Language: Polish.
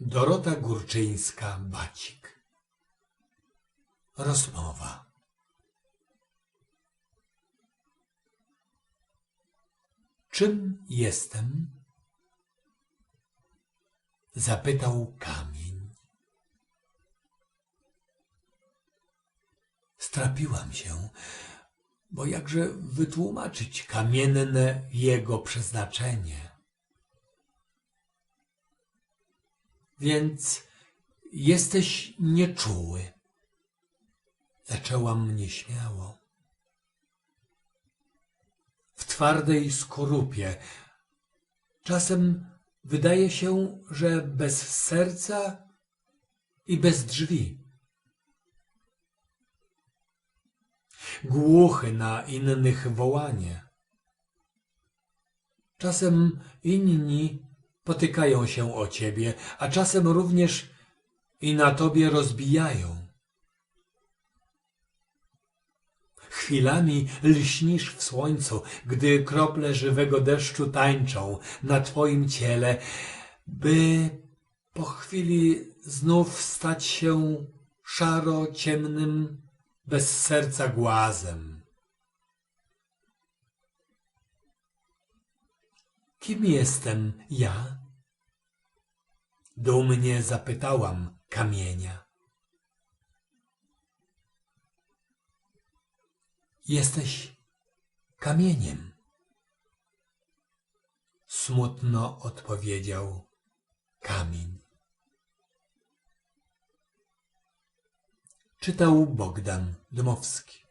Dorota Górczyńska-Bacik Rozmowa Czym jestem? Zapytał kamień. Strapiłam się, bo jakże wytłumaczyć kamienne jego przeznaczenie. Więc jesteś nieczuły. Zaczęłam nieśmiało. W twardej skorupie. Czasem wydaje się, że bez serca i bez drzwi. Głuchy na innych wołanie. Czasem inni potykają się o ciebie, a czasem również i na tobie rozbijają. Chwilami lśnisz w słońcu, gdy krople żywego deszczu tańczą na twoim ciele, by po chwili znów stać się szaro ciemnym, bez serca głazem. Kim jestem ja? Dumnie zapytałam kamienia. Jesteś kamieniem. Smutno odpowiedział kamień. Czytał Bogdan Dmowski.